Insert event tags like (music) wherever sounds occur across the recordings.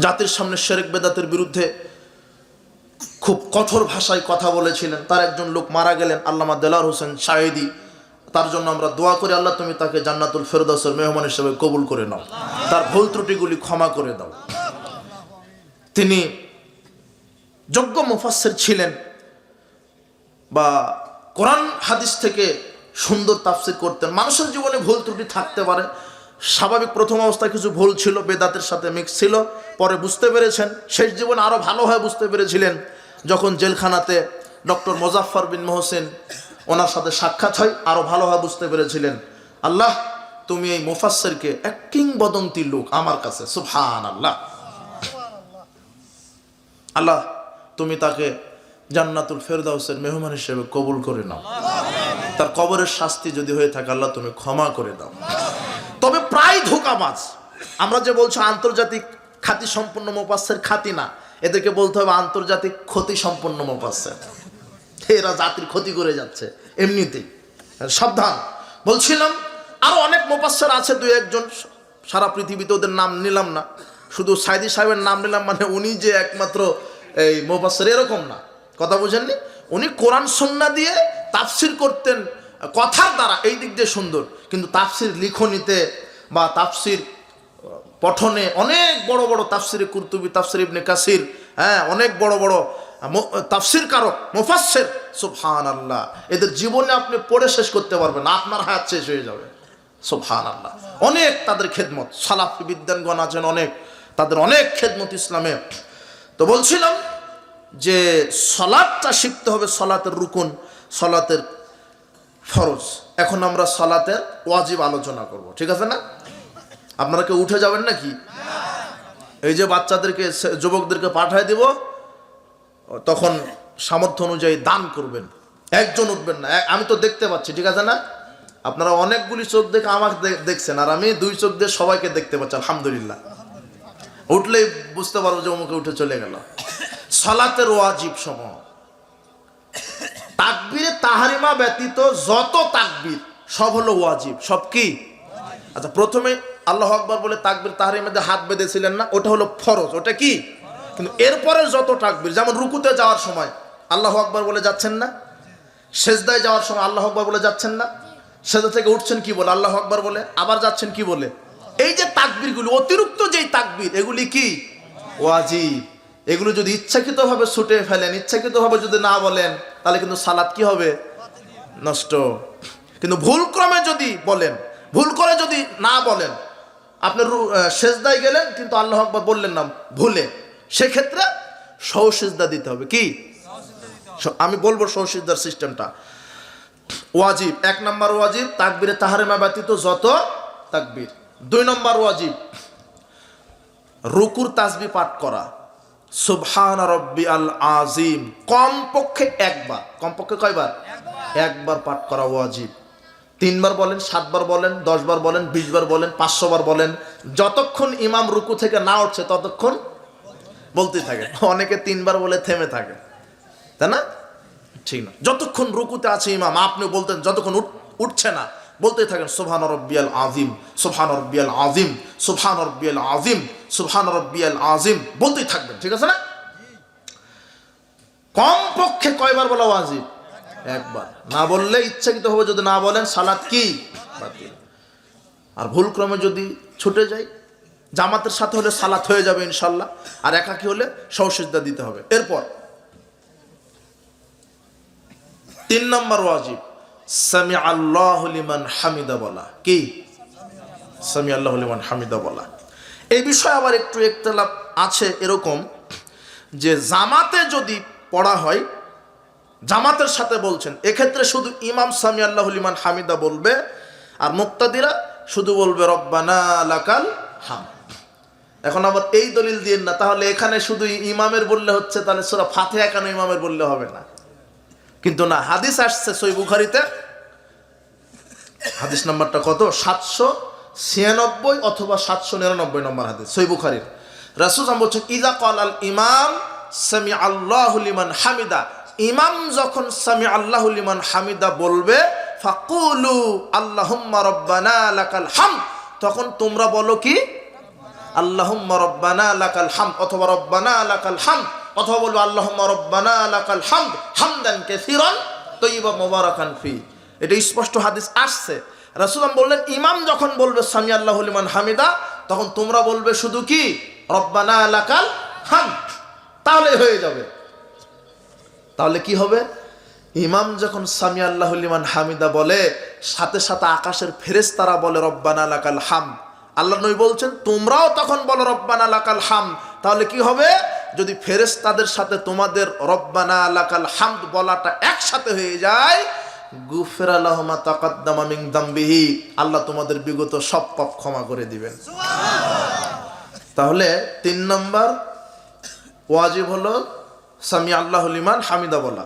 জাতির সামনে শেরেক বেদাতের বিরুদ্ধে খুব কঠোর ভাষায় কথা বলেছিলেন। তার একজন লোক মারা গেলেন, আল্লামা দেলার হোসেন শাহেদি। তার জন্য আমরা দোয়া করি, আল্লাহ তুমি তাকে জান্নাতুল ফেরদাসের মেহমান হিসেবে কবুল করে নাও। তার ভুল ত্রুটিগুলি ক্ষমা করে দাও। তিনি যোগ্য মুফাসসির ছিলেন বা কোরআন হাদিস থেকে সুন্দর তাফসির করতেন। মানুষের জীবনে ভুল ত্রুটি থাকতে পারে স্বাভাবিক প্রথম অবস্থায় কিছু ভুল ছিল, বেদাতের সাথে মিক্স ছিল, পরে বুঝতে পেরেছেন, শেষ জীবনে আরও ভালোভাবে বুঝতে পেরেছিলেন, যখন জেলখানাতে ডক্টর মোজাফফর বিন মোহসেন ওনার সাথে সাক্ষাৎ হয় আরও ভালোভাবে বুঝতে পেরেছিলেন, আল্লাহ, তুমি এই মুফাসসিরকে এক কিংবদন্তি লোক আমার কাছে সুবহান আল্লাহ আল্লাহ, তুমি তাকে জান্নাতুল ফেরদাউসের মেহমান হিসেবে কবুল করে নাও। তার কবরের শাস্তি যদি হয়ে থাকে, আল্লাহ, তুমি ক্ষমা করে দাও। তবে আমরা যে বলছো আন্তর্জাতিক খ্যাতি সম্পন্ন মোপাস্যের খ্যাতি না, এদেরকে বলতে হবে আন্তর্জাতিক ক্ষতি সম্পন্ন মোপাস্যের এরা জাতির ক্ষতি করে যাচ্ছে, এমনিতেই। সাবধান। বলছিলাম, আরও অনেক মোপাস্যার আছে দুই একজন, সারা পৃথিবীতে ওদের নাম নিলাম না। শুধু সাইদি সাহেবের নাম নিলাম মানে উনি যে একমাত্র এই মোপাস্যার এরকম না। কথা বুঝেননি? উনি কোরআন সন্না দিয়ে তাফসির করতেন, কথার দ্বারা, এই দিক দিয়ে সুন্দর। কিন্তু তাফসির লিখনিতে বা তাফসির পঠনে অনেক বড় বড় তাফসিরে কুরতুবি, তাফসির ইবনে কাসির হ্যাঁ অনেক বড় বড় তাফসির কারক মুফাসসির। সুবহান আল্লাহ এদের জীবনে আপনি পড়ে শেষ করতে পারবেন, আপনার হাত শেষ হয়ে যাবে। সুবহান আল্লাহ অনেক তাদের খেদমত, সালাফি বিদ্যানগণ আছেন অনেক, তাদের অনেক খেদমত ইসলামে। তো বলছিলাম যে সলাদটা শিখতে হবে সলাতের রুকুন, সলাতের ফরজ। এখন আমরা সালাতের ওয়াজিব আলোচনা করব, ঠিক আছে না? আপনারা কেউ উঠে যাবেন নাকি? এই যে বাচ্চাদেরকে যুবকদেরকে পাঠায় দিব, তখন সামর্থ্য অনুযায়ী দান করবেন। একজন উঠবেন না আমি তো দেখতে পাচ্ছি, ঠিক আছে না? আপনারা অনেকগুলি চোখ দেখে আমাকে দেখছেন, আর আমি দুই চোখ দিয়ে সবাইকে দেখতে পাচ্ছি, আলহামদুলিল্লাহ। উঠলেই বুঝতে পারব যে অমুকে উঠে চলে গেল। সালাতের ওয়াজিব সমূহ। তাকবীরে তাহারিমা ব্যতীত যত তাকবির, সব হলো ওয়াজিব। সব কি? আচ্ছা প্রথমে আল্লাহ আকবর বলে তাকবীর তাহারিমাতে হাত বেঁধেছিলেন না, ওটা হলো ফরজ, ওটা কি? কিন্তু এরপরে যত তাকবির, যেমন রুকুতে যাওয়ার সময় আল্লাহ আকবর বলে যাচ্ছেন না, সেজদায় যাওয়ার সময় আল্লাহ আকবর বলে যাচ্ছেন না, সেজদা থেকে উঠছেন কি বলে? আল্লাহ আকবর বলে। আবার যাচ্ছেন কি বলে? এই যে তাকবীরগুলি, অতিরিক্ত যেই তাকবির, এগুলি কি? ওয়াজিব। এগুলো যদি ইচ্ছাকৃতভাবে ছুটে ফেলেন, ইচ্ছাকৃতভাবে যদি না বলেন তাহলে কিন্তু সালাদ কি হবে? নষ্ট। কিন্তু ভুল ক্রমে যদি বলেন, ভুল করে যদি না বলেন, আপনি সেজদায় গেলেন, কিন্তু আল্লাহ আকবর বললেন না, ভুলে। সেক্ষেত্রে সৌসিজদা দিতে হবে। কি? আমি বলব সৌসিজদার সিস্টেমটা। ওয়াজিব। এক নম্বর ওয়াজিব, তাকবীরে তাহারেমা ব্যতীত যত তাকবির। দুই নম্বর ওয়াজিব, রুকুর তাসবি পাঠ করা। সুবহান রব্বি আল আজিম কমপক্ষে একবার। কমপক্ষে কয়বার? একবার পাঠ করা ওয়াজিব। তিনবার বলেন, সাতবার বলেন, দশবার বলেন, বিশবার বলেন পাঁচশো বার বলেন। যতক্ষণ ইমাম রুকু থেকে না উঠছে, ততক্ষণ বলতে থাকে। অনেকে তিনবার বলে থেমে থাকে। তাই না? ঠিক না। যতক্ষণ রুকুতে আছে ইমাম আপনি বলতেন, যতক্ষণ উঠ- উঠছে না বলতে থাকেন, সুবহান রব্বিয়াল আজিম সুবহান রব্বিয়াল আজিম সুবহান রব্বিয়াল আজিম সুবহান রব্বিয়াল আজিম বলতেই থাকবেন, ঠিক আছে না? কম পক্ষে কয়বার বলা ওয়াজিব? একবার। না বললে ইচ্ছাকৃত হবে যদি না বলেন, সালাত কি? আর ভুল ক্রমে যদি ছুটে যায় জামাতের সাথে হলে সালাত হয়ে যাবে ইনশাল্লাহ, আর একাকি হলে সহসিদ্ধা দিতে হবে। এরপর, তিন নম্বর ওয়াজিব। সামি আল্লাহ লিমান হামিদা বলা। কি? সামি আল্লাহ লিমান হামিদা বলা। এই বিষয়ে আবার একটু একতলাপ আছে এরকম যে জামাতে যদি পড়া হয়, জামাতের সাথে বলছেন, এক্ষেত্রে শুধু ইমাম সামি আল্লাহ লিমান হামিদা বলবে আর মুক্তাদিরা শুধু বলবে, রব্বানা হাম। এখন আবার এই দলিল দিয়ে না, তাহলে এখানে শুধু ইমামের বললে হচ্ছে, তাহলে সুরা ফাতে কেন ইমামের বললে হবে না? কিন্তু না, হাদিস আসছে সই বুখারিতে। হাদিস নাম্বারটা কত? সাতশো ছিয়ানব্বই অথবা সাতশো নিরানব্বই নম্বর হাদিস, সই বুখারির। রাসুজাম বলছেন, ইদা কল আল ইমাম সামি আল্লাহ লিমান হামিদা। ইমাম যখন সামি আল্লাহ লিমান হামিদা বলবে, ফাকুলু আল্লাহুম্মা রব্বানা লাকাল হাম তখন তোমরা বলো কি? আল্লাহুম্মা রব্বানা লাকাল হামদ অথবা রব্বানা লাকাল হামদ। অথবা বলব, আল্লাহুম্মা রব্বানা হামদান তৈবা মোবারকান ফি। এটা স্পষ্ট হাদিস আসছে। রাসূলুল্লাহ বললেন, ইমাম যখন বলবে সামি আল্লাহু লিমান হামিদা, তখন তোমরা বলবে শুধু কি? রব্বানা লাকাল হাম তাহলে হয়ে যাবে। তাহলে কি হবে? ইমাম যখন সামি আল্লাহলিমান হামিদা বলে, সাথে সাথে আকাশের ফেরেস তারা বলে, রব্বানা লাকাল হাম আল্লাহ নবী বলছেন, তোমরাও তখন বলো, রব্বানা লাকাল হাম তাহলে কি হবে? যদি ফেরেশতাদের সাথে তোমাদের রব্বানা লাকাল হামদ বলাটা একসাথে হয়ে যায় গুফের আল্লাহমা তাকাদ্দামা মিং দাম্বিহি আল্লাহ তোমাদের বিগত সব পাপ ক্ষমা করে দিবেন। তাহলে তিন নম্বর ওয়াজিব হলো সামি আল্লাহ লিমান হামিদা বলা।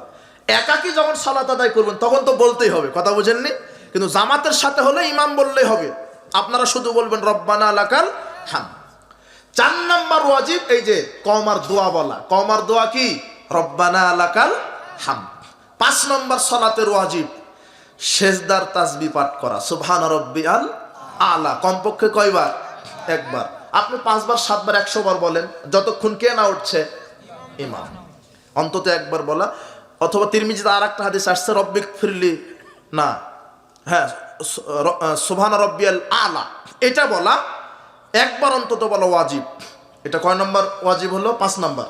একাকি যখন সালাত আদায় করবেন তখন তো বলতেই হবে কথা বুঝেননি? কিন্তু জামাতের সাথে হলে ইমাম বললেই হবে। আপনারা শুধু বলবেন রব্বানা আলাকাল হাম চার নম্বর ওয়াজিব এই যে কমার দোয়া বলা। কমার দোয়া কি? রব্বানা আলাকাল হাম। পাঁচ নম্বর সলাতের ওয়াজিব শেষদার তাসবি পাঠ করা। সুবহান রব্বি আল। আলা কমপক্ষে কয়বার? একবার। আপনি পাঁচবার, সাতবার একশো বার বলেন। যতক্ষণ কে না উঠছে, ইমাম। অন্তত একবার বলা। অথবা তিরমিজিতে আর একটা হাদিস আসছে রব্বিক ফিরলি না। হ্যাঁ সুবহান রব্বিয়াল আলা। এটা বলা একবার অন্তত বলা ওয়াজিব। এটা কয় নম্বর ওয়াজিব হলো? পাঁচ নম্বর।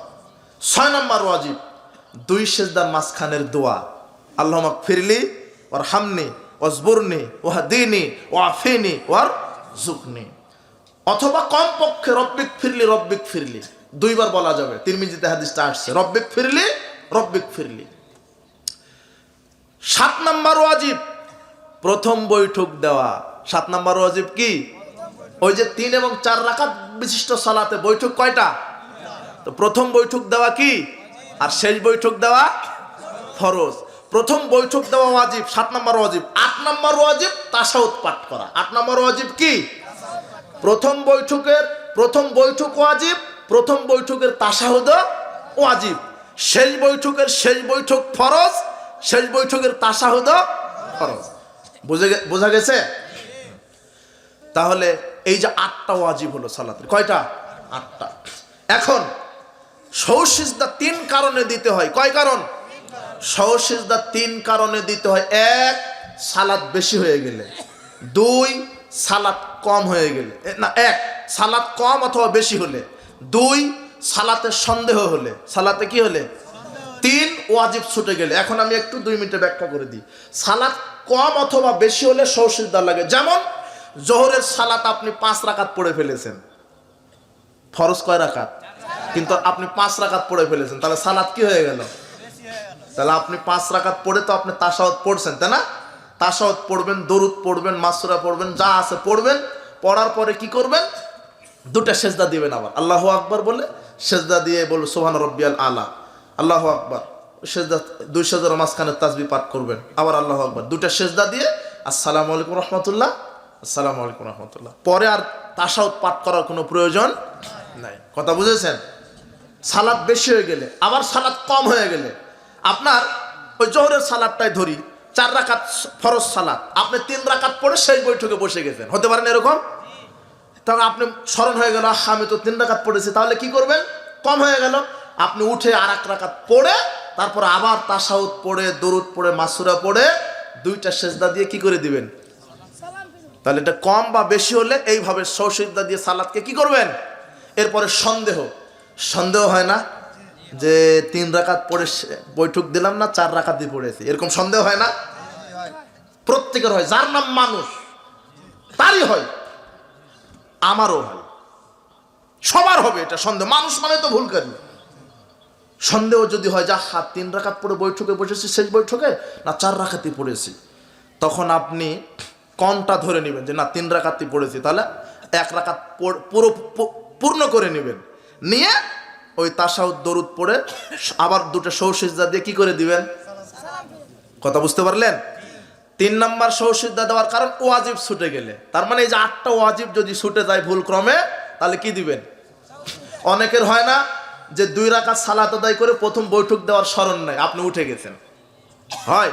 ছয় নম্বর ওয়াজিব, দুই সেজদার মাঝখানের দোয়া। আল্লাহ ফিরলি ওর হামনি ওয়াজবুরনি ওয়া দিনি ওয়া ফিনি ওয়ার জুকনি অথবা কম পক্ষে রব্বিক ফিরলি রব্বিক ফিরলি। দুইবার বলা যাবে। তিরমিজিতে হাদিসটা আসছে, রব্বিক ফিরলি রব্বিক ফিরলি। সাত নাম্বার ওয়াজিব, প্রথম বৈঠক দেওয়া। সাত নাম্বার ওয়াজিব কি? ওই যে তিন এবং চার রাকাত বিশিষ্ট সালাতে বৈঠক কয়টা? তো প্রথম বৈঠক দেওয়া কি? আর শেষ বৈঠক দেওয়া ফরজ। প্রথম বৈঠক দেওয়া ওয়াজিব, সাত নম্বর ওয়াজিব। আট নম্বর ওয়াজিব, তাসাউদ পাঠ করা। আট নম্বর ওয়াজিব কি? প্রথম বৈঠকের, প্রথম বৈঠক ওয়াজিব, প্রথম বৈঠকের তাসাহুদ ওয়াজিব। শেষ বৈঠকের শেষ বৈঠক ফরজ, শেষ বৈঠকের তাসাহুদ ফরজ। বুঝে বোঝা গেছে? তাহলে এই যে আটটা ওয়াজিব হলো সালাতের। কয়টা? আটটা। এখন সৌসিজদা তিন কারণে দিতে হয়। কয় কারণ? সৌসিজদা তিন কারণে দিতে হয়। এক সালাদ বেশি হয়ে গেলে। দুই সালাদ কম হয়ে গেলে। না, এক সালাদ কম অথবা বেশি হলে। দুই, সালাতে সন্দেহ হলে। সালাতে কি হলে? তিন, ওয়াজিব ছুটে গেলে। এখন আমি একটু দুই মিনিটে ব্যাখ্যা করে দিই। সালাত কম অথবা বেশি হলে সৌসিজদা লাগে। যেমন জোহরের সালাত আপনি পাঁচ রাকাত পড়ে ফেলেছেন। ফরজ কয় রাকাত? কিন্তু আপনি পাঁচ রাকাত পড়ে ফেলেছেন। তাহলে সালাত কি হয়ে গেল? তাহলে আপনি পাঁচ রাকাত পড়ে তো আপনি তাসাওয়াত পড়ছেন, তাই না? তাসাওয়াত পড়বেন, দরুদ পড়বেন, মাসুরা পড়বেন, যা আছে পড়বেন। পড়ার পরে কি করবেন? দুটা সেজদা দিবেন আবার। আল্লাহ আকবর বলে সেজদা দিয়ে বলবে সোহান রব্বিয়াল আলা। আল্লাহ আকবর। সেজদা, দুই সেজদার মাঝখানে তাসবি পাঠ করবেন। আবার আল্লাহ আকবর। দুটা সেজদা দিয়ে, আসসালামু আলাইকুম রহমতুল্লাহ। আসসালামু আলাইকুম রহমতুল্লাহ। পরে আর তাসাউদ পাঠ করার কোনো প্রয়োজন নাই। কথা বুঝেছেন? সালাদ বেশি হয়ে গেলে, আবার সালাদ কম হয়ে গেলে, আপনার ওই জোহরের সালাদটাই ধরি, চার রাকাত ফরজ সালাদ। আপনি তিন রাকাত পড়ে সেই বৈঠকে বসে গেছেন। হতে পারেন এরকম? তখন আপনি স্মরণ হয়ে গেল আমি তো তিন রাকাত পড়েছি, তাহলে কি করবেন? কম হয়ে গেল। আপনি উঠে আর এক রাকাত পড়ে, তারপর আবার তাসাউদ পড়ে, দরুদ পড়ে, মাসুরা পড়ে, দুইটা সেজদা দিয়ে কি করে দিবেন? তাহলে এটা কম বা বেশি হলে এইভাবে সৌসিদ্ধা দিয়ে সালাদকে কি করবেন? এরপরে সন্দেহ। সন্দেহ হয় না যে তিন রাকাত পড়ে বৈঠক দিলাম না, চার রাকাত দিয়ে পড়েছি। এরকম সন্দেহ হয় না? প্রত্যেকের হয়। যার নাম মানুষ, তারই হয়। আমারও হয়। সবার হবে এটা সন্দেহ। মানুষ মানে তো ভুলকারী। সন্দেহ যদি হয় যা হাত তিন রাকাত পড়ে বৈঠকে বসেছি, শেষ বৈঠকে? না, চার রাকাতি পড়েছি। তখন আপনি কমটা ধরে নেবেন যে না, তিন রাকাতি পড়েছি, তাহলে এক রাকাত পুরো পূর্ণ করে নেবেন। নিয়ে ওই তাসাউদ দরুদ পড়ে আবার দুটো সৌসিজা দিয়ে কি করে দিবেন? কথা বুঝতে পারলেন? তিন নাম্বার সৌসিদ্ধা দেওয়ার কারণ ওয়াজিব ছুটে গেলে। তার মানে এই যে আটটা ওয়াজিব যদি ছুটে যায় ভুল ক্রমে তাহলে কি দিবেন? অনেকের হয় না যে দুই রাকাত সালাত আদায় করে প্রথম বৈঠক দেওয়ার স্মরণ নাই, আপনি উঠে গেছেন। হয়?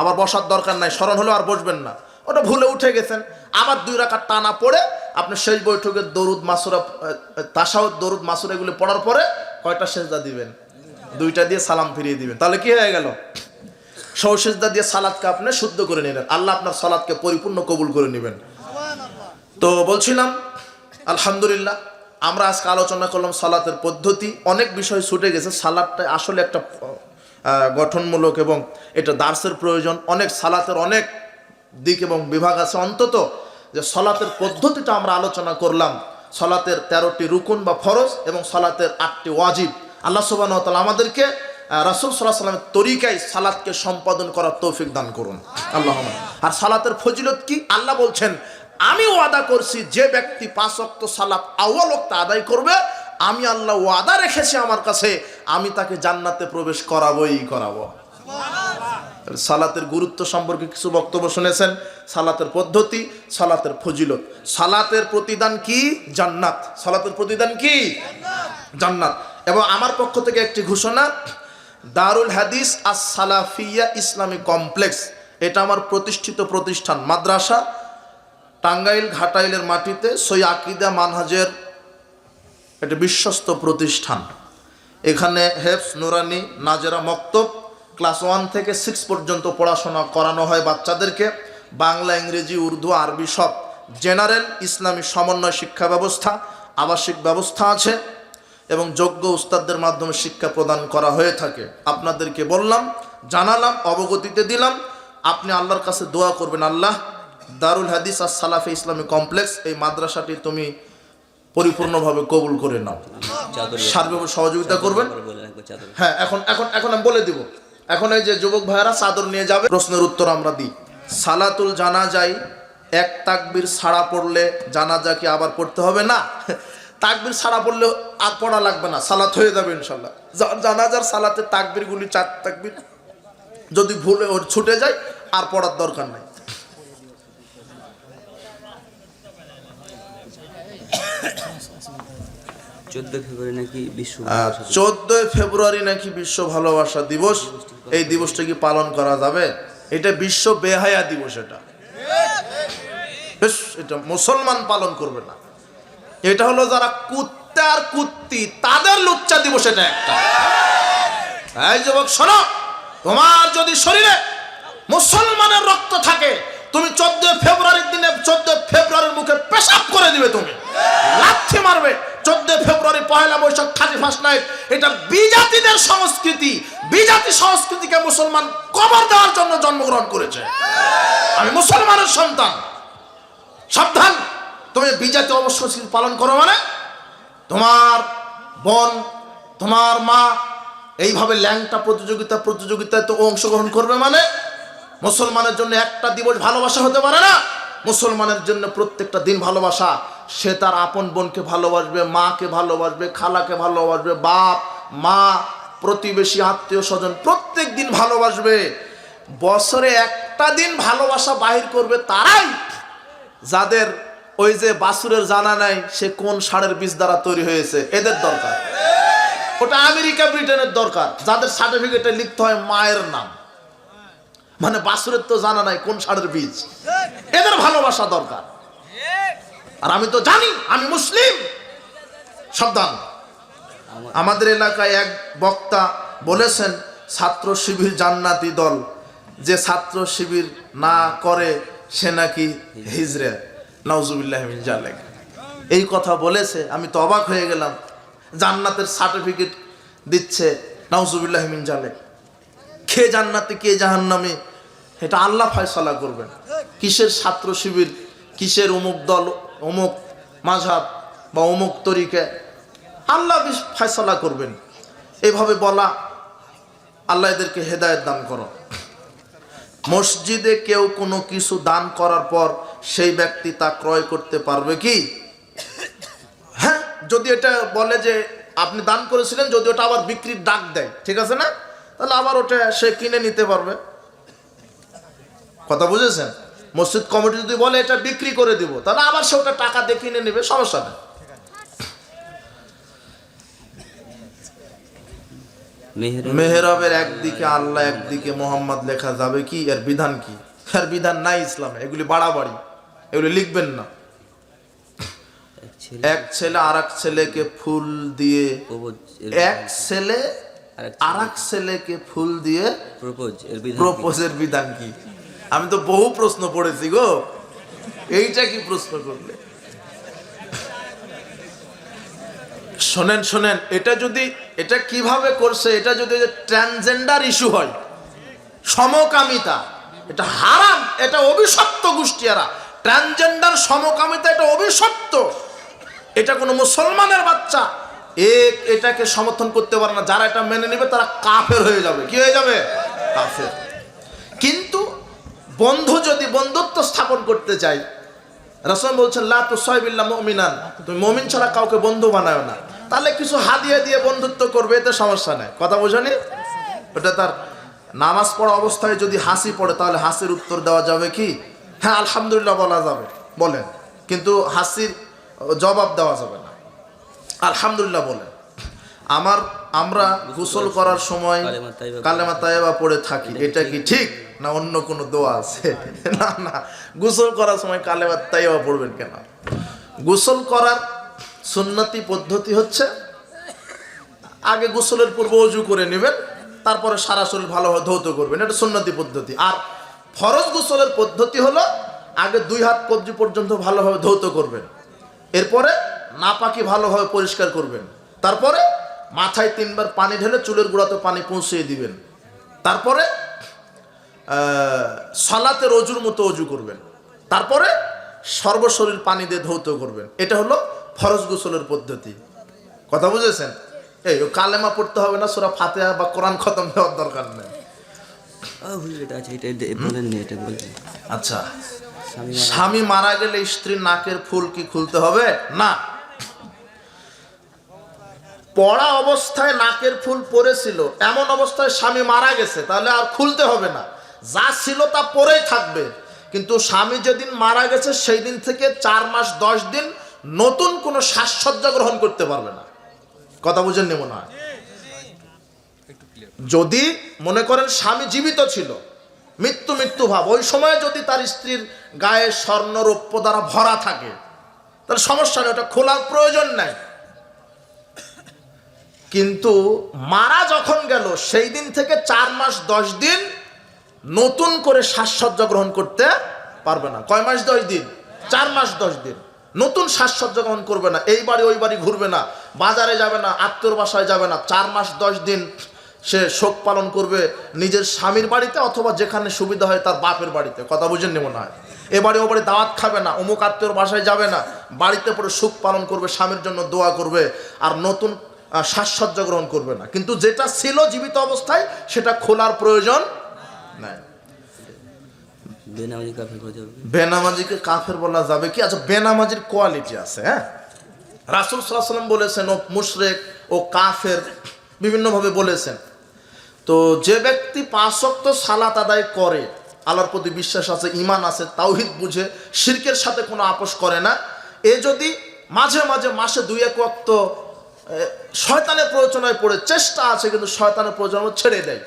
আবার বসার দরকার নাই, স্মরণ হলেও আর বসবেন না। ওটা ভুলে উঠে গেছেন। আবার দুই রাখার টানা পড়ে আপনি শেষ বৈঠকে দরুদ, মাসুরা তাসাউদ, দরুদ, মাসুরা এগুলো পড়ার পরে কয়টা সেজদা দিবেন? দুইটা দিয়ে সালাম ফিরিয়ে দিবেন। তাহলে কি হয়ে গেল? সৌসেজদা দিয়ে সালাদকে আপনি শুদ্ধ করে নিলেন। আল্লাহ আপনার সালাদকে পরিপূর্ণ কবুল করে নেবেন। তো বলছিলাম, আলহামদুলিল্লাহ, আমরা আজকে আলোচনা করলাম সালাতের পদ্ধতি। অনেক বিষয় ছুটে গেছে। সালাদটা আসলে একটা গঠনমূলক এবং এটা দার্সের প্রয়োজন। অনেক সালাতের অনেক দিক এবং বিভাগ আছে অন্তত যে সলাতের পদ্ধতিটা আমরা আলোচনা করলাম। সলাতের তেরোটি রুকুন বা ফরজ এবং সলাতের আটটি ওয়াজিব। আল্লাহ সুবাহ আমাদেরকে রাসুল সাল্লাহ সাল্লামের তরিকায় সালাদকে সম্পাদন করার তৌফিক দান করুন। আল্লাহ আর সালাতের ফজিলত কি? আল্লাহ বলছেন, আমি ওয়াদা করছি যে ব্যক্তি পাঁচ অক্ত সালাত আউয়াল অক্ত আদায় করবে, আমি আল্লাহ ওয়াদা রেখেছি আমার কাছে, আমি তাকে জান্নাতে প্রবেশ করাবোই করাবো। সালাতের গুরুত্ব সম্পর্কে কিছু বক্তব্য শুনেছেন। সালাতের পদ্ধতি, সালাতের ফজিলত। সালাতের প্রতিদান কি? জান্নাত। সালাতের প্রতিদান কি? জান্নাত। এবং আমার পক্ষ থেকে একটি ঘোষণা, দারুল হাদিস আর সালাফিয়া ইসলামী কমপ্লেক্স, এটা আমার প্রতিষ্ঠিত প্রতিষ্ঠান, মাদ্রাসা, টাঙ্গাইল ঘাটাইলের মাটিতে সই আকিদা মানহাজের একটা বিশ্বস্ত প্রতিষ্ঠান। এখানে হেফস নুরানি, নাজেরা, মক্তব ক্লাস ওয়ান থেকে সিক্স পর্যন্ত পড়াশোনা করানো হয় বাচ্চাদেরকে। বাংলা ইংরেজি উর্দু আরবি সব জেনারেল ইসলামী সমন্বয় শিক্ষা ব্যবস্থা আবাসিক ব্যবস্থা আছে এবং যোগ্য উস্তাদদের মাধ্যমে শিক্ষা প্রদান করা হয়ে থাকে। আপনাদেরকে বললাম জানালাম অবগতিতে দিলাম। আপনি আল্লাহর কাছে দোয়া করবেন আল্লাহ দারুল হাদিস আর সালাফে ইসলামী কমপ্লেক্স এই মাদ্রাসাটি তুমি পরিপূর্ণভাবে কবুল করে নাও। সার্বিক সহযোগিতা করবেন। হ্যাঁ এখন এখন এখন আমি বলে দিব। এখন এই যে যুবক ভাইয়েরা চাদর নিয়ে যাবে প্রশ্নের উত্তর আমরা দিই। সালাতুল জানাজাই এক তাকবির ছাড়া পড়লে জানাজা কি আবার পড়তে হবে? না। তাকবির ছাড়া পড়লে আর পড়া লাগবে না সালাত হয়ে যাবে ইনশাল্লাহ। জানাজার সালাতে তাকবিরগুলি চার তাকবির। যদি ভুলে ওর ছুটে যায় আর পড়ার দরকার নেই। চোদ্দ ফেব্রুয়ারি নাকি বিশ্ব চোদ্দই ফেব্রুয়ারি নাকি বিশ্ব ভালোবাসা দিবস। এই দিবসটা কি পালন করা যাবে? এটা বিশ্ব বেহায়া দিবস এটা। বেশ, এটা মুসলমান পালন করবে না। এটা হলো যারা কুত্তে আর কুত্তি, তাদের লুচ্চা দিবস এটা একটা। এই যুবক, শোনো, তোমার যদি শরীরে মুসলমানের রক্ত থাকে, তুমি চোদ্দ ফেব্রুয়ারির দিনে চোদ্দ ফেব্রুয়ারির মুখে পেশাব করে দিবে তুমি। লাথি মারবে। চোদ্দ February Poila Boishakh thirty first night এটা বিজাতিদের সংস্কৃতি, বিজাতি সংস্কৃতিকে মুসলমান কবর দেওয়ার জন্য জন্মগ্রহণ করেছে। আমি মুসলমানের সন্তান। সাবধান। তুমি বিজাতি অবশ্যই পালন করো মানে? তোমার বোন, তোমার মা এইভাবে ল্যাংটা প্রতিযোগিতা, প্রতিযোগিতায় তো অংশগ্রহণ করবে মানে? মুসলমানের জন্য একটা দিবস ভালোবাসা হতে পারে না? মুসলমানের জন্য প্রত্যেকটা দিন ভালোবাসা। সে তার আপন বোনকে ভালোবাসবে, মাকে ভালোবাসবে, খালাকে ভালোবাসবে, বাপ, মা, প্রতিবেশী, আত্মীয় স্বজন প্রত্যেক দিন ভালোবাসবে। বছরে একটা দিন ভালোবাসা বাহির করবে তারাই। যাদের ওই যে বাসুরের জানা নাই, সে কোন ষাঁড়ের বীজ দ্বারা তৈরি হয়েছে, এদের দরকার। ওটা আমেরিকা, ব্রিটেনের দরকার, যাদের সার্টিফিকেটে লিখতে হয় মায়ের নাম। মানে বাসুরের তো জানা নাই কোন ষাঁড়ের বীজ। এদের ভালোবাসা দরকার। আর আমি তো জানি, আমি মুসলিম। সাবধান। আমাদের এলাকায় এক বক্তা বলেছেন, ছাত্র শিবির জান্নাতি দল, যে ছাত্র শিবির না করে সে নাকি হিজরে। নওজুবিল্লাহ জালেক। এই কথা বলেছে, আমি তো অবাক হয়ে গেলাম। জান্নাতের সার্টিফিকেট দিচ্ছে নওজুবিল্লাহ জালেক। কে জান্নাতে, কে জাহান্নামে? এটা আল্লাহ ফয়সলা করবেন। কিসের ছাত্র শিবির, কিসের অমুক দল? অমুক মাঝাব বা অমুক তরিকে আল্লাহ বিশ- করবেন। এভাবে বলা আল্লাহ এদেরকে হেদায়ত দান করো। মসজিদে কেউ কোনো কিছু দান করার পর সেই ব্যক্তি তা ক্রয় করতে পারবে কি? হ্যাঁ যদি এটা বলে যে আপনি দান করেছিলেন, যদি ওটা আবার বিক্রির ডাক দেয়, ঠিক আছে না? তাহলে আবার ওটা সে কিনে নিতে পারবে। কথা বুঝেছেন? মসজিদ কমিটি যদি বলে এটা বিক্রি করে দিব তাহলে আবার সে ওটা টাকা দিয়ে কিনে নেবে সমস্যা নেই। মেহের মেহরাবের একদিকে আল্লাহ একদিকে মোহাম্মদ লেখা যাবে কি এর বিধান কি? এর বিধান নাই ইসলামে এগুলি বাড়াবাড়ি এগুলি লিখবেন না। এক ছেলে আর এক ছেলেকে ফুল দিয়ে এক ছেলে আর এক ছেলেকে ফুল দিয়ে প্রপোজ এর বিধান কি? আমি তো বহু প্রশ্ন পড়েছি গো। এইটা কি প্রশ্ন করলে? শোনেন শোনেন, এটা যদি, এটা কীভাবে করছে? এটা যদি ট্রান্সজেন্ডার ইস্যু হয়, সমকামিতা, এটা হারাম, এটা অভিশপ্ত গোষ্ঠীরা ট্রান্সজেন্ডার সমকামিতা, এটা অভিশপ্ত। এটা কোনো মুসলমানের বাচ্চা। এ, এটাকে সমর্থন করতে পারে না। যারা এটা মেনে নেবে, তারা কাফের হয়ে যাবে। কি হয়ে যাবে? কাফের। কিন্তু বন্ধু যদি বন্ধুত্ব স্থাপন করতে চাই রসম বলছেন লা তো সয়বিল্লা মমিনান। তুমি মমিন ছাড়া কাউকে বন্ধু বানায় না। তাহলে কিছু হাদিয়া দিয়ে বন্ধুত্ব করবে এতে সমস্যা নেই। কথা বোঝনি? ওটা তার নামাজ পড়া অবস্থায় যদি হাসি পড়ে তাহলে হাসির উত্তর দেওয়া যাবে কি? হ্যাঁ আলহামদুলিল্লাহ বলা যাবে। বলেন। কিন্তু হাসির জবাব দেওয়া যাবে না। আলহামদুলিল্লাহ বলেন। আমার আমরা গোসল করার সময় কালেমা তাইবা পড়ে থাকি। এটা কি ঠিক? না অন্য কোনো দোয়া আছে? (laughs) না না। গোসল করার সময় কালেমা তাইবা পড়বেন কেন? গোসল করার সুন্নতি পদ্ধতি হচ্ছে, আগে গোসলের পূর্ব অজু করে নেবেন, তারপরে সারা শরীর ভালোভাবে ধৌত করবেন। এটা সুন্নতি পদ্ধতি। আর ফরজ গোসলের পদ্ধতি হলো, আগে দুই হাত কবজি পর্যন্ত ভালোভাবে ধৌত করবেন। এরপরে নাপাকি ভালোভাবে পরিষ্কার করবেন। তারপরে মাথায় তিনবার পানি ঢেলে চুলের গোড়াতে পানি পৌঁছিয়ে দিবেন। তারপরে আহ, সালাতের অজুর মতো অজু করবেন। তারপরে সর্বশরীর পানি দিয়ে ধৌত করবেন। এটা হলো ফরজ গোসলের পদ্ধতি। কথা বুঝেছেন? এই কালেমা পড়তে হবে না সুরা ফাতেহা বা কোরআন খতম দেওয়ার দরকার নেই। আচ্ছা। স্বামী মারা- গেলে স্ত্রীর নাকের ফুল কি খুলতে হবে? না। পড়া অবস্থায় নাকের ফুল পড়েছিল এমন অবস্থায় স্বামী মারা গেছে তাহলে আর খুলতে হবে না। যা ছিল তা পরেই থাকবে। কিন্তু স্বামী যেদিন মারা গেছে সেই দিন থেকে চার মাস, দশ দিন নতুন কোনো সাজসজ্জা গ্রহণ করতে পারবে না। কথা বুঝেন মনে হয়? যদি মনে করেন স্বামী জীবিত ছিল, মৃত্যু মৃত্যু ভাব, ওই সময় যদি তার স্ত্রীর গায়ে স্বর্ণ রৌপ্য দ্বারা ভরা থাকে, তাহলে সমস্যা নেই, ওটা খোলার প্রয়োজন নাই। কিন্তু মারা যখন গেল সেই দিন থেকে চার মাস, দশ দিন নতুন করে সাজসজ্জা গ্রহণ করতে পারবে না। কয় মাস দশ দিন? চার মাস দশ দিন। নতুন সাজসজ্জা গ্রহণ করবে না। এই বাড়ি, ওই বাড়ি ঘুরবে না। বাজারে যাবে না আত্মীয় বাসায় যাবে না। চার মাস দশ দিন সে শোক পালন করবে নিজের স্বামীর বাড়িতে অথবা যেখানে সুবিধা হয় তার বাপের বাড়িতে। কথা বুঝে নেব না এ বাড়ি, ও বাড়ি দাওয়াত খাবে না, অমুক আত্মীয়র বাসায় যাবে না। বাড়িতে পরে সুখ পালন করবে, স্বামীর জন্য দোয়া করবে আর নতুন সাজসজ্জা গ্রহণ করবে না। কিন্তু যেটা ছিল জীবিত অবস্থায় সেটা খোলার প্রয়োজন নাই। বেনামাজি কাফের করে যাবে। বেনামাজিকে কাফের বলা যাবে কি? আচ্ছা বেনামাজির কোয়ালিটি আছে হ্যাঁ? রাসুল সাল্লাম বলেছেন ও মুশরেক ও কাফের বিভিন্নভাবে বলেছেন। তো যে ব্যক্তি পাঁচক্ত সালাত আদায় করে আল্লাহর প্রতি বিশ্বাস আছে ইমান আছে তাওহিদ বুঝে শিরকের সাথে কোনো আপোষ করে না এ যদি মাঝে মাঝে মাসে দুই এক এ, শয়তানের প্রয়োজনায় পড়ে চেষ্টা আছে কিন্তু শয়তানের প্রয়োজন ছেড়ে দেয়।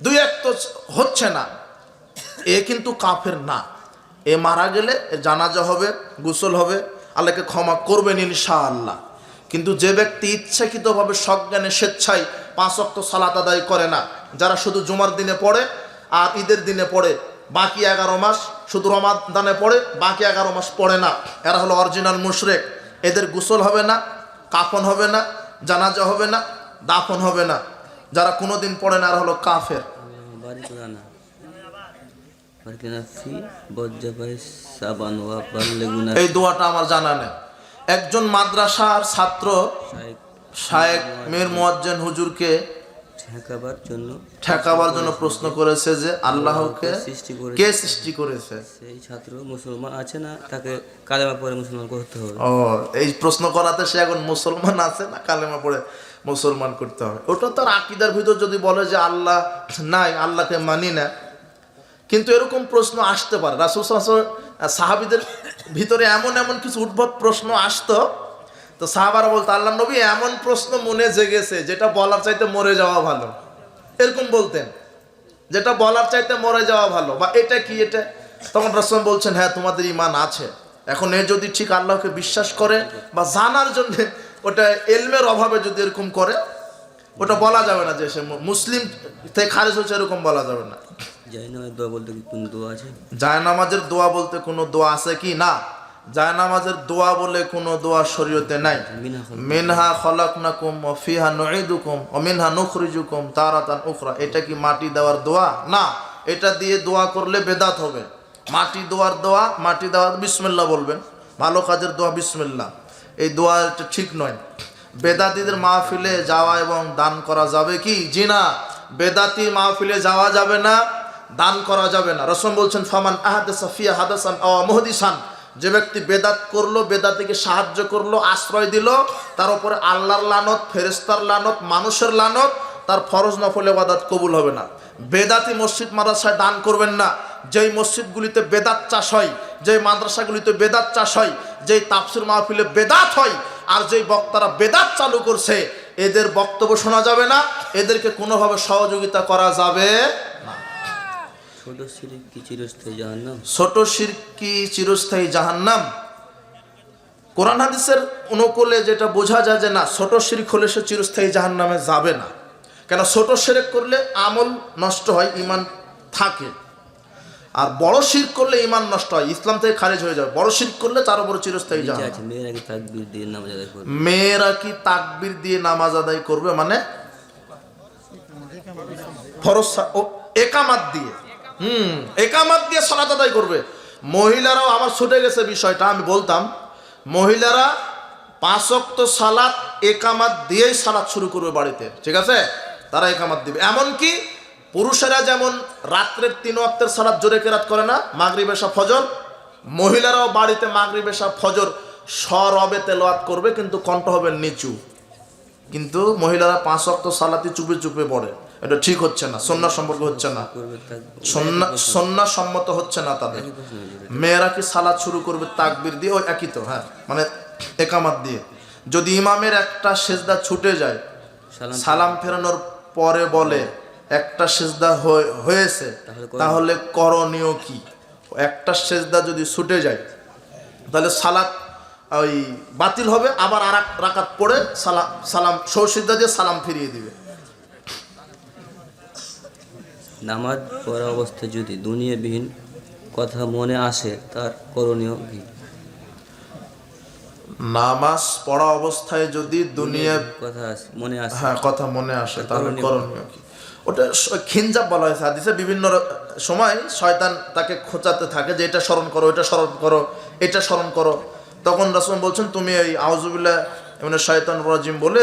দুই এক তো হচ্ছে না। এ কিন্তু কাফের না। এ মারা গেলে জানাজা হবে, গোসল হবে, আল্লাহকে ক্ষমা করবেন ইনশাআল্লাহ। কিন্তু যে ব্যক্তি ইচ্ছাকৃতভাবে সজ্ঞানে স্বেচ্ছায় পাঁচ অক্ত সালাত আদায় করে না, যারা শুধু জুমার দিনে পড়ে আর ঈদের দিনে পড়ে, বাকি এগারো মাস শুধু রমাদানে পড়ে, বাকি এগারো মাস পড়ে না। এরা হলো অরিজিনাল মুশরেক। এদের গোসল হবে না, কাফন হবে না, জানাজা হবে না, দাফন হবে না। যারা কোনোদিন পড়ে না হলো কাফের। এই দোয়াটা আমার জানা নেই। একজন মাদ্রাসার ছাত্র হুজুরকে ঠেকাবার জন্য ঠেকাবার জন্য প্রশ্ন করেছে যে আল্লাহকে সৃষ্টি করে কে সৃষ্টি করেছে? সেই ছাত্র মুসলমান আছে না তাকে কালেমা পরে মুসলমান করতে হবে ও, এই প্রশ্ন করাতে সে এখন মুসলমান আছে না কালেমা পড়ে? মুসলমান করতে হবে। ওটা তার আকিদার ভিতর যদি বলে যে আল্লাহ, নাই, আল্লাহকে মানি না। কিন্তু এরকম প্রশ্ন আসতে পারে। রাসুল সাহাবিদের ভিতরে এমন এমন কিছু উদ্ভট প্রশ্ন আসতো। তো সাহাবারা বলতো আল্লাহ নবী এমন প্রশ্ন মনে জেগেছে, যেটা বলার চাইতে মরে যাওয়া ভালো। এরকম বলতেন, যেটা বলার চাইতে মরে যাওয়া ভালো। বা, এটা কি, এটা? তখন রসম বলছেন হ্যাঁ তোমাদের ইমান আছে। এখন এ যদি ঠিক আল্লাহকে বিশ্বাস করে বা জানার জন্য ওটা এলমের অভাবে যদি এরকম করে ওটা বলা যাবে না যে সে মুসলিম থেকে খারেজ হচ্ছে এরকম বলা যাবে না। যাই দোয়া বলতে কি কোন দোয়া আছে? জায়নামাজের দোয়া বলতে কোনো দোয়া আছে কি? না। জায়নামাজের দোয়া বলে কোনো দোয়া শরীয়তে নাই। মিনা মিনহা খলাকনাকুম ও ফিহা নুঈদুকুম ও মিনহা নুখরিজুকুম তারাতান উখরা। এটা কি মাটি দেওয়ার দোয়া? না। এটা দিয়ে দোয়া করলে বেদাত হবে। মাটি দোয়ার দোয়া, মাটি দেওয়ার বিসমিল্লাহ বলবেন। ভালো কাজের দোয়া, বিসমিল্লাহ। এই দোয়া ঠিক নয়। বেদাতিদের মাহফিলে যাওয়া এবং দান করা যাবে কি? জি না। বেদাতি মাহফিলে যাওয়া যাবে না, দান করা যাবে না। রসম বলছেন, ফামান আহাদাসা ফিয়া হাদাসান আ মুহদিসান। যে ব্যক্তি বেদাত করল, বেদাতিকে সাহায্য করল, আশ্রয় দিল, তার উপরে আল্লাহর লানত ফেরেস্তার লানত, মানুষের লানত, তার ফরজ নফল বাদাত কবুল হবে না। বেদাতি মসজিদ মাদ্রাসায় দান করবেন না। যেই মসজিদগুলিতে বেদাত চাষ হয় যেই মাদ্রাসাগুলিতে বেদাত চাষ হয় যেই তাপসুর মাহফিলে বেদাত হয় আর যেই বক্তারা বেদাত চালু করছে এদের বক্তব্য শোনা যাবে না এদেরকে কোনোভাবে সহযোগিতা করা যাবে না। ছোট সিঁড়ি কি চিরস্থায়ী জাহান্নাম? ছোট শিরকি চিরস্থায়ী জাহান্নাম? কোরআন হাদিসের অনুকূলে যেটা বোঝা যায় যে না ছোট শিরক হলে সে চিরস্থায়ী জাহান্নামে যাবে না। কেন ছোট শিরক করলে আমল নষ্ট হয় ইমান থাকে। আর বড় শির করলে ইমান নষ্ট হয় ইসলাম থেকে খারিজ হয়ে যাবে। বড় শির করলে তার উপর চিরস্থায়ী আছে মেয়েরা কি তাকবীর দিয়ে নামাজ আদায় করবে? মেয়েরা কি তাকবির দিয়ে নামাজ আদায় করবে মানে? ফরজ ও একামাত দিয়ে। হুম একামাত দিয়ে সালাত আদায় করবে। মহিলারাও আমার ছুটে গেছে বিষয়টা আমি বলতাম মহিলারা পাঁচক্ত সালাত একামাত দিয়েই সালাত শুরু করবে বাড়িতে। ঠিক আছে? তারা একামাত দিবে। এমনকি পুরুষেরা যেমন রাত্রের তিন ওয়াক্তের সালাত জোরে কেরাত করে না মাগরি বেশা ফজর মহিলারাও বাড়িতে মাগরি বেশা ফজর সরবে তেলোয়াত করবে কিন্তু কণ্ঠ হবে নিচু। কিন্তু মহিলারা পাঁচ অক্ত সালাতি চুপে চুপে পড়ে। এটা ঠিক হচ্ছে না সন্না সম্পর্ক হচ্ছে না। সন্না সম্মত হচ্ছে না তাদের। মেয়েরা কি সালাদ শুরু করবে তাকবির দিয়ে? ওই একই তো হ্যাঁ মানে একামাত দিয়ে। যদি ইমামের একটা সেজদা ছুটে যায় সালাম ফেরানোর পরে বলে একটা সেজদা হয়েছে তাহলে করণীয়- কি? একটা সেজদা যদি ছুটে যায় তাহলে সালাত ওই বাতিল হবে আবার আর রাকাত পড়ে সালাম সালাম সৌসিদ্ধা দিয়ে সালাম ফিরিয়ে দিবে। নামাজ পড়া অবস্থায় যদি দুনিয়াবিহীন কথা মনে আসে তার করণীয় কি? নামাজ পড়া অবস্থায় যদি দুনিয়া কথা মনে আসে। হ্যাঁ কথা মনে আসে তাহলে করণীয়। করণীয় কি? ওটা খিনজাব বলা হয়েছে হাদিসে। বিভিন্ন সময় শয়তান তাকে খোঁচাতে থাকে যে এটা স্মরণ করো, এটা স্মরণ করো, এটা স্মরণ করো। তখন রাসুল বলছেন, তুমি এই আউজুবিল্লাহ মানে শয়তান রাজিম বলে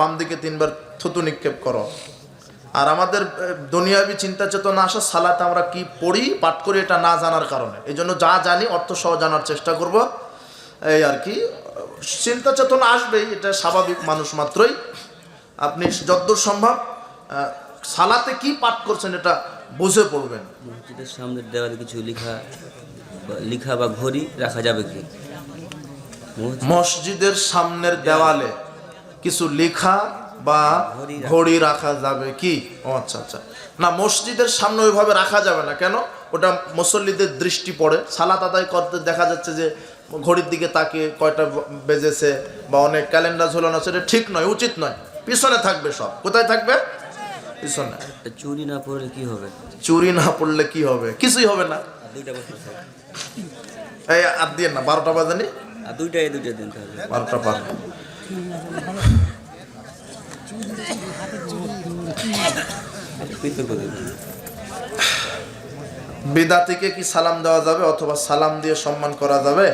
বাম দিকে তিনবার থুতু নিক্ষেপ করো। আর আমাদের দুনিয়াবি চিন্তা চেতনা আসা সালাতে আমরা কি পড়ি, পাঠ করি এটা না জানার কারণে। এই জন্য যা জানি অর্থ সহ জানার চেষ্টা করব। এই আর কি, চিন্তা চেতনা আসবেই, এটা স্বাভাবিক মানুষ মাত্রই। আপনি যতদূর সম্ভব সালাতে কি পাঠ করছেন এটা বুঝে পড়বেন। মসজিদের সামনের দেওয়ালে কিছু লেখা লিখা বা ঘড়ি রাখা যাবে কি? মসজিদের সামনের দেওয়ালে কিছু লেখা বা ঘড়ি রাখা- যাবে কি? ও আচ্ছা আচ্ছা। না মসজিদের সামনে ওইভাবে রাখা যাবে না। কেন? ওটা মুসল্লিদের দৃষ্টি পড়ে। সালাত আদায় করতে দেখা যাচ্ছে যে ঘড়ির দিকে তাকিয়ে কয়টা বেজেছে বা অনেক ক্যালেন্ডার ঝোলানো আছে এটা ঠিক নয় উচিত নয়। পিছনে থাকবে সব। কোথায় থাকবে? পিছনে তা চুরি না পড়লে কি হবে? চুরি না পড়লে কি হবে? কিছুই হবে না। আর দুইটা বছর এই আর দিয়ে না বারোটা বাজানি দুইটা এই দুইটা দিন তাহলে। বারোটা পার। বিদাতিকে কি সালাম দেওয়া যাবে অথবা সালাম দিয়ে সম্মান করা যাবে?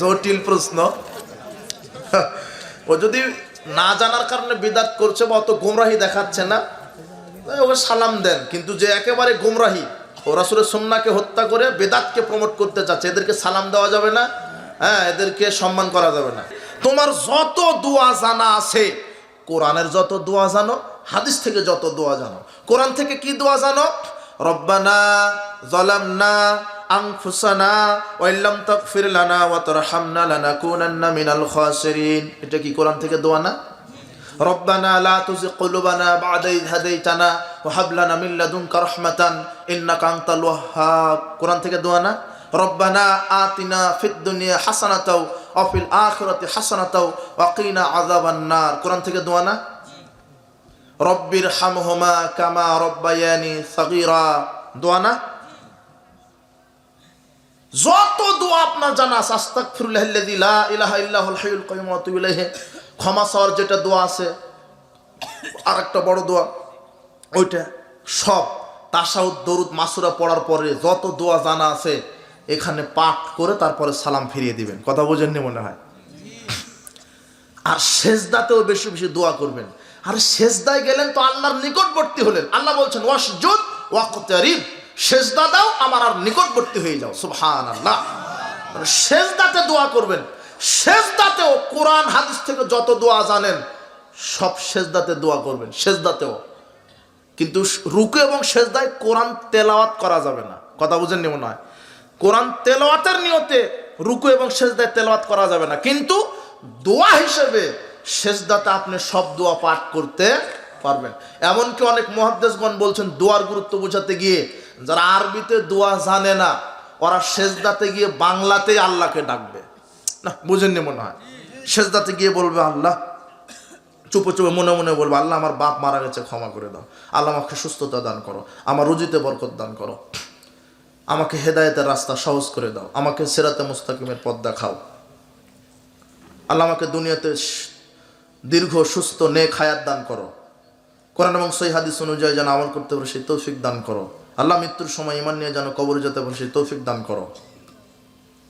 জটিল প্রশ্ন। ও যদি না জানার কারণে বিদাত করছে বা অত গোমরাহি দেখাচ্ছে না ওকে সালাম দেন, কিন্তু যে একেবারে গোমরাহি, ও রাসুলের সন্নাকে হত্যা করে বেদাতকে প্রমোট করতে চাচ্ছে, এদেরকে সালাম দেওয়া যাবে না হ্যাঁ এদেরকে সম্মান করা যাবে না। তোমার যত দোয়া জানা আছে, কোরআনের যত দোয়া জানো, হাদিস থেকে যত দোয়া জানো, কোরআন থেকে কি দোয়া জানো? রব্বানা জলামনা আনফুসানা ওয়াইল্লাম তাগফির লানা ওয়া তারহামনা লানাকুনান্না মিনাল খাসিরিন। এটা কি কোরআন থেকে দোয়া না? রব্বানা লা তুজি কুলুবানা বাদা ইদ হাদাইতানা ওয়া হাব লানা মিন লাদুনকা রাহমাতান ইন্নাকা আনতাল ওয়াহ্হাব। থেকে দোয়া না? রব্বানা আতিনা ফিদ দুনিয়া হাসানাতাও ওয়া ফিল আখিরাতি হাসানাতাও ওয়া কিনা আযাবান থেকে দোয়া না? রব্বির হামহুমা কামা রব্বায়ানি সাগীরা। দোয়া না? যত দোয়া আপনার জানা আছে, আস্তাগফিরুল্লাহ আল্লাযী লা ইলাহা ইল্লাহুল হাইয়ুল কাইয়ুম ওয়া আতুবু ইলাইহি। ক্ষমা চাওয়ার যেটা দোয়া আছে আর একটা বড় দোয়া, ওইটা সব তাসাউদ, দরুদ, মাসুরা পড়ার পরে যত দোয়া জানা আছে, এখানে পাঠ করে তারপরে সালাম ফিরিয়ে দিবেন। কথা বোঝেননি মনে হয়? আর শেষদাতেও বেশি বেশি দোয়া করবেন। আর শেষদায় গেলেন তো আল্লাহর নিকটবর্তী হলেন। আল্লাহ বলছেন, ওয়াসজুদ ওয়াকতারিব শেষদা দাও, আমার আর নিকটবর্তী হয়ে যাও। সুবহান আল্লাহ মানে শেষদাতে দোয়া করবেন। শেষদাতেও কোরআন হাদিস থেকে যত দোয়া জানেন, সব শেষদাতে দোয়া করবেন শেষদাতেও কিন্তু রুকু এবং সেজদায় কোরআন তেলাওয়াত করা যাবে না। কথা বুঝেননি মনে হয়? কোরআন তেলাওয়াতের নিয়তে রুকু এবং সেজদায় তেলাওয়াত করা যাবে না। কিন্তু দোয়া হিসেবে সেজদাতে আপনি সব দোয়া পাঠ করতে পারবেন। এমনকি অনেক মহাদ্দেশগণ বলছেন, দোয়ার গুরুত্ব বোঝাতে গিয়ে যারা আরবিতে দোয়া জানে না, ওরা সেজদাতে গিয়ে বাংলাতেই আল্লাহকে ডাকবে। না বুঝেননি মনে হয় সেজদাতে গিয়ে বলবে, আল্লাহ, চুপে চুপে মনে মনে বলব, আল্লাহ, আমার বাপ মারা গেছে, ক্ষমা করে দাও। আল্লাহ, আমাকে সুস্থতা দান করো, আমার রুজিতে বরকত দান করো। আমাকে হেদায়েতের রাস্তা সহজ করে দাও। আমাকে সেরাতে মুস্তাকিমের পথ দেখাও আল্লাহ, আমাকে দুনিয়াতে দীর্ঘ, সুস্থ, নেক হায়াত দান করো। কোরআন এবং সই হাদিস অনুযায়ী যেন আমল করতে পারে, সেই তৌফিক দান করো। আল্লাহ, মৃত্যুর সময় ইমান নিয়ে যেন কবরে যেতে পারে, সেই তৌফিক দান করো।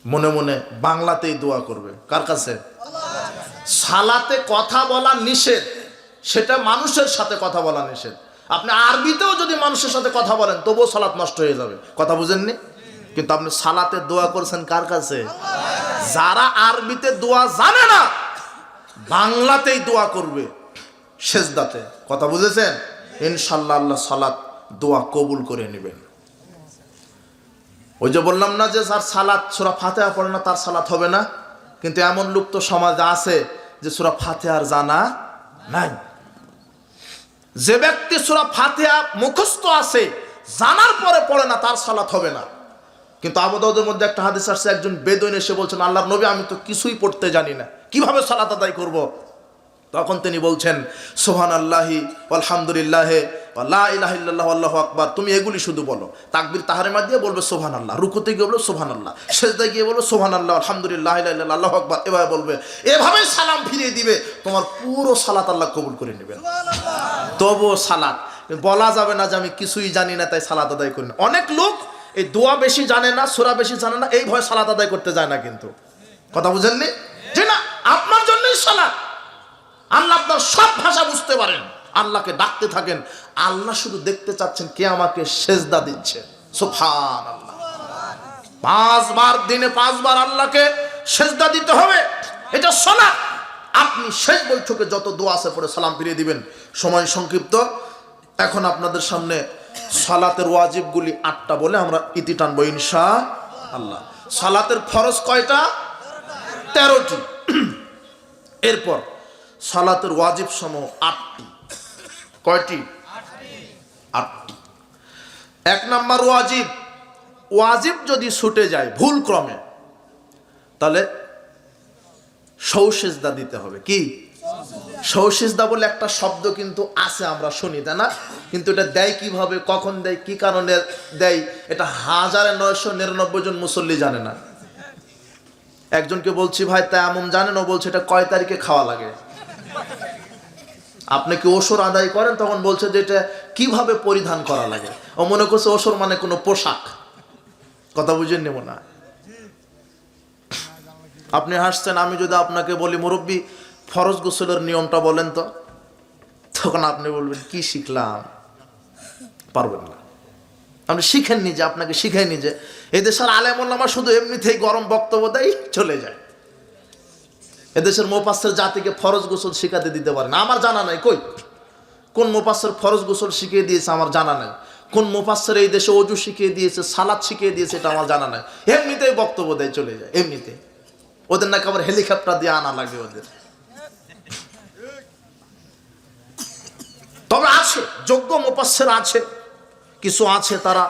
মনে মনে বাংলাতেই দোয়া করবে। কার কাছে? সালাতে কথা বলা নিষেধ। সেটা মানুষের সাথে কথা বলা নিষেধ। আপনি আরবিতেও যদি মানুষের সাথে কথা বলেন, তবুও সালাত নষ্ট হয়ে যাবে। কথা বুঝেননি? কিন্তু আপনি সালাতে দোয়া করছেন কার কাছে? যারা আরবিতে দোয়া জানে না, বাংলাতেই দোয়া করবে সেজদাতে। কথা বুঝেছেন? ইনশাল্লাহ আল্লাহ সালাত দোয়া কবুল করে নেবেন। ওই যে বললাম না যে যার সালাত, সুরা ফাতেহা পড়ে না তার সালাত হবে না? কিন্তু এমন লোক তো সমাজে আছে যে সুরা ফাতেহার জানা নাই। যে ব্যক্তি সুরা ফাতেহা মুখস্থ আছে, জানার পরে পড়ে না তার সালাত হবে না। কিন্তু আবদাউদের মধ্যে একটা হাদিস আসছে, একজন বেদইন এসে বলছেন, আল্লাহর নবী, আমি তো কিছুই পড়তে জানি না। কীভাবে সালাত আদায় করব। তখন তিনি বলছেন সোহান আল্লাহি আলহামদুলিল্লাহ আল্লাহ আল্লাহ আকবার। তুমি এগুলি শুধু বলো। তাকবির তাহারেমা দিয়ে বলবে সোহান আল্লাহ রুকুতে গিয়ে বলবে সোহান আল্লাহ শেষদায় গিয়ে বলবে সোহান আল্লাহ আলহামদুলিল্লাহ আল্লাহ আকবার। এভাবে বলবে। এভাবে সালাম ফিরিয়ে দিবে। তোমার পুরো সালাত আল্লাহ কবুল করে নেবেন তবুও সালাত। বলা যাবে না যে আমি কিছুই জানি না তাই সালাত আদায় করি না। অনেক লোক এই দোয়া বেশি জানে না সোরা বেশি জানে না এই ভয় সালাত আদায় করতে যায় না কিন্তু। কথা বুঝেননি? যে না। আপনার জন্যই সালাত। আল্লাহ আপনার সব ভাষা বুঝতে পারেন। আল্লাহকে ডাকতে থাকেন। আল্লাহ শুধু দেখতে চাচ্ছেন কে আমাকে সেজদা দিচ্ছে। সুফান আল্লাহ পাঁচবার দিনে পাঁচবার আল্লাহকে সেজদা দিতে হবে। এটা শোনা। আপনি শেষ বৈঠকে যত দোয়া আছে পরে সালাম ফিরিয়ে দিবেন। সময় সংক্ষিপ্ত। এখন আপনাদের সামনে সালাতের ওয়াজিবগুলি আটটা বলে আমরা ইতি টানবো ইনশা আল্লাহ সালাতের ফরজ কয়টা? তেরোটি। এরপর সালাতের ওয়াজিব সমূহ আটটি। কয়টি? আটটি। এক নাম্বার ওয়াজিব ওয়াজিব যদি ছুটে যায় ভুল ক্রমে, তাহলে সৌসেজদা দিতে হবে। কি? সৌসেজদা বলে একটা শব্দ কিন্তু আছে, আমরা শুনি, তাই না? কিন্তু এটা দেয় কীভাবে, কখন দেয়, কি কারণে দেয়, এটা হাজারে নয়শো নিরানব্বই জন মুসল্লি জানে না। একজনকে বলছি, ভাই তা এমন জানেন? ও বলছে, এটা কয় তারিখে খাওয়া লাগে? আপনি কি ওসর আদায় করেন? তখন বলছে যে এটা কীভাবে পরিধান করা লাগে? ও মনে করছে ওসর মানে কোনো পোশাক। কথা বুঝে নেব না আপনি হাসছেন, আমি যদি আপনাকে বলি, মুরব্বী, ফরজ গোসলের নিয়মটা বলেন তো। তখন আপনি বলবেন, কি শিখলাম? পারবেন না। আপনি শিখেননি যে, আপনাকে শিখাইনি যে। এদেশের আলেমুল্লামা শুধু এমনিতেই গরম বক্তব্য দেয়, চলে যায়। এদেশের মোপাসের জাতিকে ফরজ গোসল শিখাতে দিতে পারে না। আমার জানা নাই, কই? কোন মোপাসের ফরজ গোসল শিখিয়ে দিয়েছে আমার জানা নাই। কোন মোপাসের এই দেশে অজু শিখিয়ে দিয়েছে, সালাদ শিখিয়ে দিয়েছে, এটা আমার জানা নাই। এমনিতেই বক্তব্য দেয়, চলে যায়, এমনিতে। ওদের নাকি আবার হেলিকপ্টার দিয়ে আনা লাগে ওদের। তবে আছে, যোগ্য মোপাসের আছে, কিছু আছে তারা